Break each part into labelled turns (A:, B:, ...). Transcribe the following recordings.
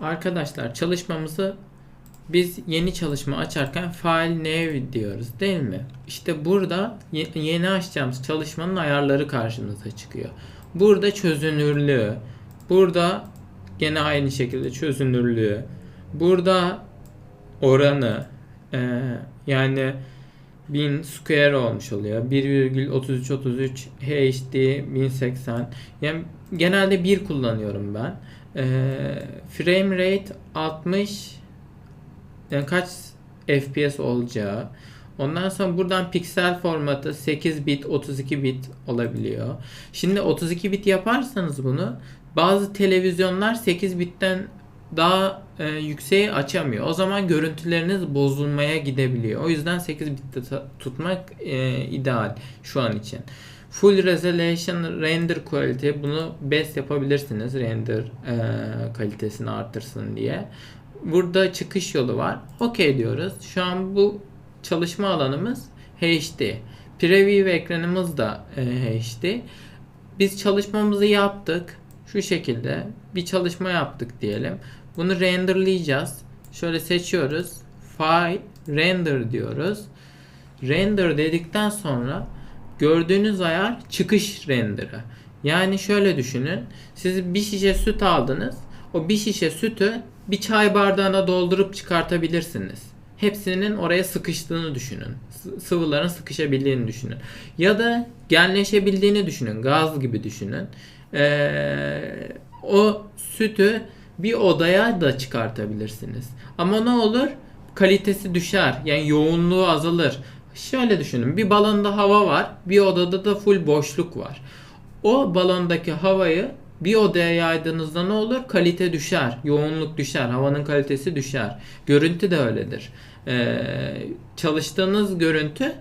A: Arkadaşlar çalışmamızı biz yeni çalışma açarken file new diyoruz değil mi? İşte burada ye- yeni açacağımız çalışmanın ayarları karşımıza çıkıyor. Burada çözünürlüğü, burada gene aynı şekilde çözünürlüğü, burada oranı eee, yani 1000 square olmuş oluyor. 1,3333 HD 1080. Yani genelde 1 kullanıyorum ben. Eee, frame rate 60 yani kaç FPS olacağı. Ondan sonra buradan piksel formatı 8 bit, 32 bit olabiliyor. Şimdi 32 bit yaparsanız bunu bazı televizyonlar 8 bitten daha e, yükseği açamıyor. O zaman görüntüleriniz bozulmaya gidebiliyor. O yüzden 8 bitte tutmak e, ideal şu an için. Full resolution render quality bunu best yapabilirsiniz render e, kalitesini artırsın diye. Burada çıkış yolu var. OK diyoruz. Şu an bu çalışma alanımız HD. Preview ekranımız da e, HD. Biz çalışmamızı yaptık. Şu şekilde bir çalışma yaptık diyelim. Bunu renderlayacağız. Şöyle seçiyoruz. File render diyoruz. Render dedikten sonra gördüğünüz ayar çıkış renderı. Yani şöyle düşünün. Siz bir şişe süt aldınız. O bir şişe sütü bir çay bardağına doldurup çıkartabilirsiniz. Hepsinin oraya sıkıştığını düşünün. Sıvıların sıkışabildiğini düşünün. Ya da genleşebildiğini düşünün. Gaz gibi düşünün. Ee, o sütü bir odaya da çıkartabilirsiniz. Ama ne olur? Kalitesi düşer. Yani yoğunluğu azalır. Şöyle düşünün. Bir balonda hava var. Bir odada da full boşluk var. O balondaki havayı bir odaya yaydığınızda ne olur? Kalite düşer, yoğunluk düşer, havanın kalitesi düşer. Görüntü de öyledir. Ee, çalıştığınız görüntü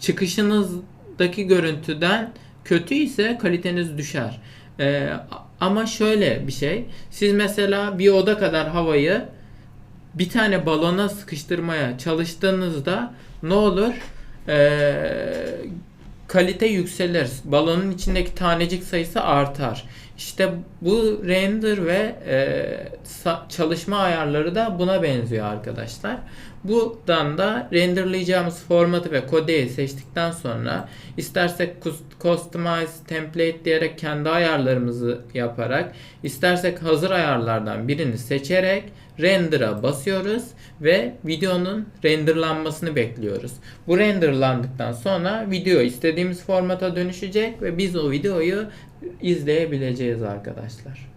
A: çıkışınızdaki görüntüden kötü ise kaliteniz düşer. Ee, ama şöyle bir şey. Siz mesela bir oda kadar havayı bir tane balona sıkıştırmaya çalıştığınızda ne olur? Ee, kalite yükselir. Balonun içindeki tanecik sayısı artar. İşte bu render ve e, çalışma ayarları da buna benziyor arkadaşlar. Buradan da renderlayacağımız formatı ve kodeyi seçtikten sonra istersek cus- customize template diyerek kendi ayarlarımızı yaparak istersek hazır ayarlardan birini seçerek render'a basıyoruz ve videonun renderlanmasını bekliyoruz. Bu renderlandıktan sonra video istediğimiz formata dönüşecek ve biz o videoyu izleyebileceğiz arkadaşlar.